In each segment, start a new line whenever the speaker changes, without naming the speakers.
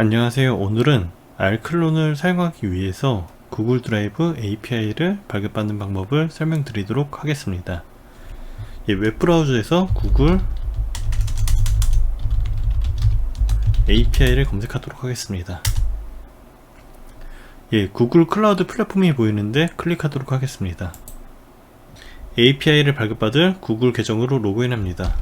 안녕하세요. 오늘은 알클론을 사용하기 위해서 구글 드라이브 API를 발급받는 방법을 설명드리도록 하겠습니다. 예, 웹브라우저에서 구글 API를 검색하도록 하겠습니다. 예, 구글 클라우드 플랫폼이 보이는데 클릭하도록 하겠습니다. API를 발급받을 구글 계정으로 로그인합니다.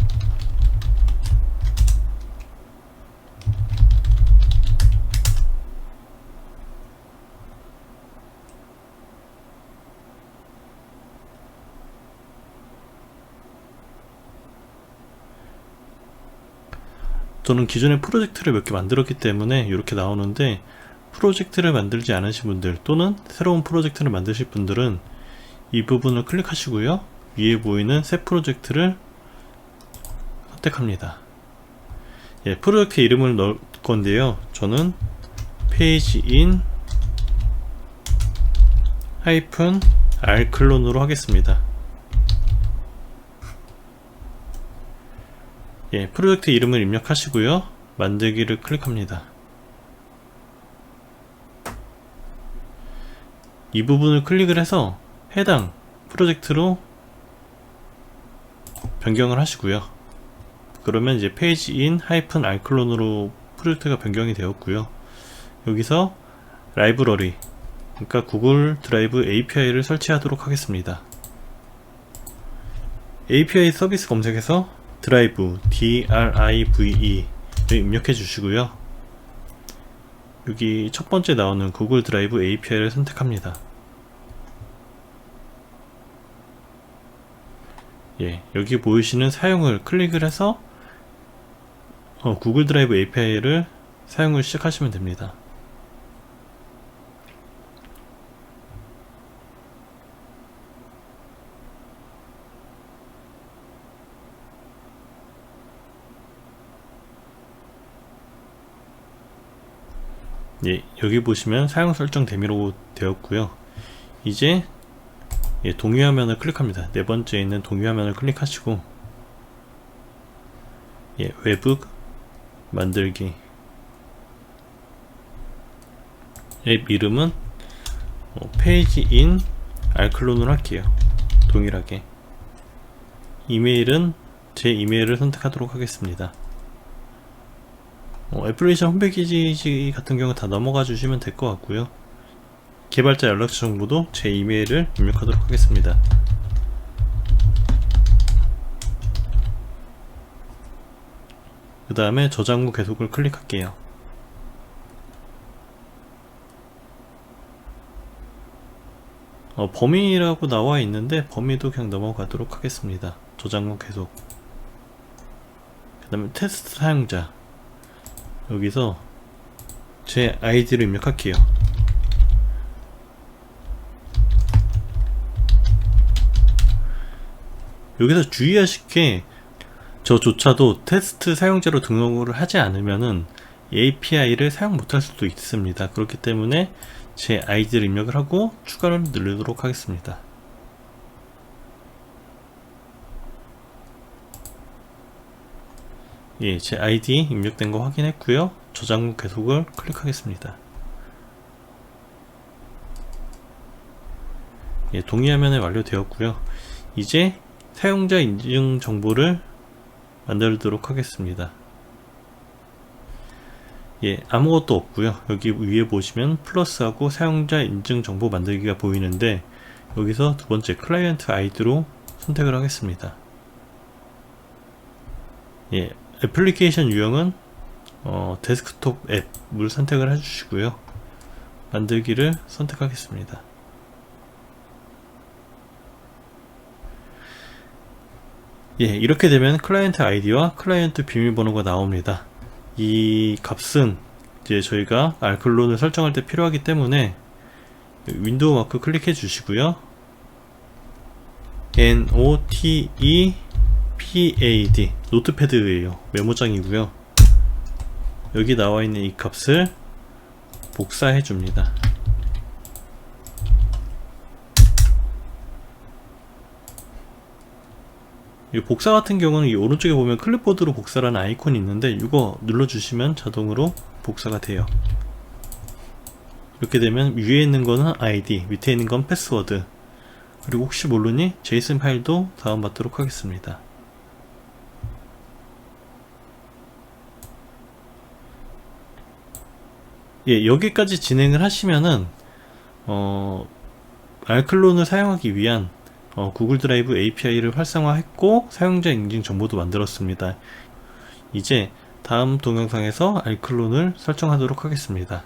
저는 기존에 프로젝트를 몇 개 만들었기 때문에 이렇게 나오는데 프로젝트를 만들지 않으신 분들 또는 새로운 프로젝트를 만드실 분들은 이 부분을 클릭하시고요. 위에 보이는 새 프로젝트를 선택합니다. 예, 프로젝트 이름을 넣을 건데요. 저는 페이지인 하이픈 R 클론으로 하겠습니다 예, 프로젝트 이름을 입력하시고요. 만들기를 클릭합니다. 이 부분을 클릭을 해서 해당 프로젝트로 변경을 하시고요. 그러면 이제 페이지인 하이픈 알클론으로 프로젝트가 변경이 되었고요. 여기서 라이브러리, 그러니까 구글 드라이브 API를 설치하도록 하겠습니다. API 서비스 검색에서 드라이브 D-R-I-V-E를 입력해 주시고요. 여기 첫 번째 나오는 구글 드라이브 API를 선택합니다. 예, 여기 보이시는 사용을 클릭을 해서 어, 구글 드라이브 API를 사용을 시작하시면 됩니다. 예, 여기 보시면 사용 설정 대미로 되었고요. 이제 예, 동의 화면을 클릭합니다. 네 번째에 있는 동의 화면을 클릭하시고 예, 외부 만들기 앱 이름은 어, 페이지인 알클론으로 할게요. 동일하게 이메일은 제 이메일을 선택하도록 하겠습니다. 어, 애플리케이션 홈페이지 같은 경우 다 넘어가 주시면 될 것 같고요. 개발자 연락처 정보도 제 이메일을 입력하도록 하겠습니다. 그 다음에 저장 후 계속을 클릭할게요. 어, 범위라고 나와 있는데 범위도 그냥 넘어가도록 하겠습니다. 저장 후 계속. 그 다음에 테스트 사용자. 여기서 제 아이디를 입력할게요. 여기서 주의하실 게 저조차도 테스트 사용자로 등록을 하지 않으면은 API를 사용 못할 수도 있습니다. 그렇기 때문에 제 아이디를 입력을 하고 추가를 누르도록 하겠습니다. 예, 제 아이디 입력된 거 확인했고요. 저장 후 계속을 클릭하겠습니다. 예, 동의 화면에 완료되었고요. 이제 사용자 인증 정보를 만들도록 하겠습니다. 예, 아무것도 없고요. 여기 위에 보시면 플러스하고 사용자 인증 정보 만들기가 보이는데 여기서 두 번째 클라이언트 아이디로 선택을 하겠습니다. 예, 애플리케이션 유형은 어, 데스크톱 앱을 선택을 해주시고요. 만들기를 선택하겠습니다. 예, 이렇게 되면 클라이언트 아이디와 클라이언트 비밀번호가 나옵니다. 이 값은 이제 저희가 알클론을 설정할 때 필요하기 때문에 윈도우 마크 클릭해 주시고요. note pad 노트패드예요. 메모장이고요. 여기 나와 있는 이 값을 복사해 줍니다. 이 복사 같은 경우는 이 오른쪽에 보면 클립보드로 복사라는 아이콘이 있는데 이거 눌러주시면 자동으로 복사가 돼요. 이렇게 되면 위에 있는 거는 아이디, 밑에 있는 건 패스워드. 그리고 혹시 모르니 제이슨 파일도 다운받도록 하겠습니다. 예, 여기까지 진행을 하시면은 어, 알클론을 사용하기 위한 어, 구글 드라이브 API를 활성화했고 사용자 인증 정보도 만들었습니다. 이제 다음 동영상에서 알클론을 설정하도록 하겠습니다.